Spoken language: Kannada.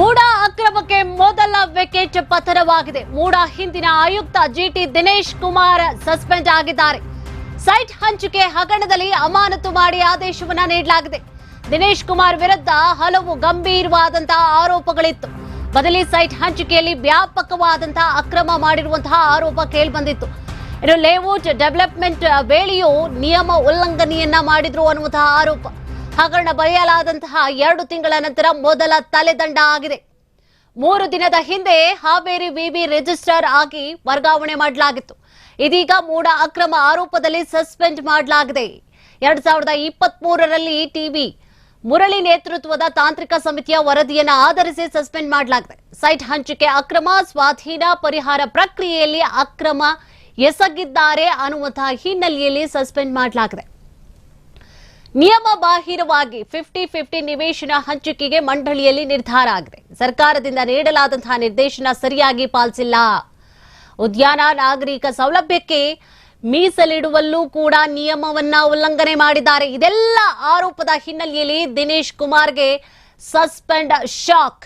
ಮೂಡ ಅಕ್ರಮಕ್ಕೆ ಮೊದಲ ವಿಕೆಟ್ ಪತನವಾಗಿದೆ ಮೂಡಾ ಹಿಂದಿನ ಆಯುಕ್ತ ಜಿಟಿ ದಿನೇಶ್ ಕುಮಾರ್ ಸಸ್ಪೆಂಡ್ ಆಗಿದ್ದಾರೆ. ಸೈಟ್ ಹಂಚಿಕೆ ಹಗರಣದಲ್ಲಿ ಅಮಾನತು ಮಾಡಿ ಆದೇಶವನ್ನ ನೀಡಲಾಗಿದೆ. ದಿನೇಶ್ ಕುಮಾರ್ ವಿರುದ್ಧ ಹಲವು ಗಂಭೀರವಾದಂತಹ ಆರೋಪಗಳಿತ್ತು. ಬದಲಿ ಸೈಟ್ ಹಂಚಿಕೆಯಲ್ಲಿ ವ್ಯಾಪಕವಾದಂತಹ ಅಕ್ರಮ ಮಾಡಿರುವಂತಹ ಆರೋಪ ಕೇಳಿಬಂದಿತ್ತು. ಇನ್ನು ಲೇಔಟ್ ಡೆವಲಪ್ಮೆಂಟ್ ವೇಳೆಯೂ ನಿಯಮ ಉಲ್ಲಂಘನೆಯನ್ನ ಮಾಡಿದ್ರು ಅನ್ನುವಂತಹ ಆರೋಪ. ಹಗರಣ ಬಯಲಾದಂತಹ ಎರಡು ತಿಂಗಳ ನಂತರ ಮೊದಲ ತಲೆದಂಡ ಆಗಿದೆ. ಮೂರು ದಿನದ ಹಿಂದೆ ಹಾವೇರಿ ವಿವಿ ರಿಜಿಸ್ಟರ್ ಆಗಿ ವರ್ಗಾವಣೆ ಮಾಡಲಾಗಿತ್ತು. ಇದೀಗ ಮೂಡ ಅಕ್ರಮ ಆರೋಪದಲ್ಲಿ ಸಸ್ಪೆಂಡ್ ಮಾಡಲಾಗಿದೆ. ಎರಡ್ ಸಾವಿರದ ಇಪ್ಪತ್ತ್ ಮೂರರಲ್ಲಿ ಟಿವಿ ಮುರಳಿ ನೇತೃತ್ವದ ತಾಂತ್ರಿಕ ಸಮಿತಿಯ ವರದಿಯನ್ನು ಆಧರಿಸಿ ಸಸ್ಪೆಂಡ್ ಮಾಡಲಾಗಿದೆ. ಸೈಟ್ ಹಂಚಿಕೆ ಅಕ್ರಮ, ಸ್ವಾಧೀನ ಪರಿಹಾರ ಪ್ರಕ್ರಿಯೆಯಲ್ಲಿ ಅಕ್ರಮ ಎಸಗಿದ್ದಾರೆ ಅನ್ನುವಂತಹ ಹಿನ್ನೆಲೆಯಲ್ಲಿ ಸಸ್ಪೆಂಡ್ ಮಾಡಲಾಗಿದೆ. ನಿಯಮ ಬಾಹಿರವಾಗಿ ಫಿಫ್ಟಿ ಫಿಫ್ಟಿ ನಿವೇಶನ ಹಂಚಿಕೆಗೆ ಮಂಡಳಿಯಲ್ಲಿ ನಿರ್ಧಾರ ಆಗಿದೆ. ಸರ್ಕಾರದಿಂದ ನೀಡಲಾದಂತಹ ನಿರ್ದೇಶನ ಸರಿಯಾಗಿ ಪಾಲಿಸಿಲ್ಲ. ಉದ್ಯಾನ ನಾಗರಿಕ ಸೌಲಭ್ಯಕ್ಕೆ ಮೀಸಲಿಡುವಲ್ಲೂ ಕೂಡ ನಿಯಮವನ್ನ ಉಲ್ಲಂಘನೆ ಮಾಡಿದ್ದಾರೆ. ಇದೆಲ್ಲ ಆರೋಪದ ಹಿನ್ನೆಲೆಯಲ್ಲಿ ದಿನೇಶ್ ಕುಮಾರ್ಗೆ ಸಸ್ಪೆಂಡ್ ಶಾಕ್.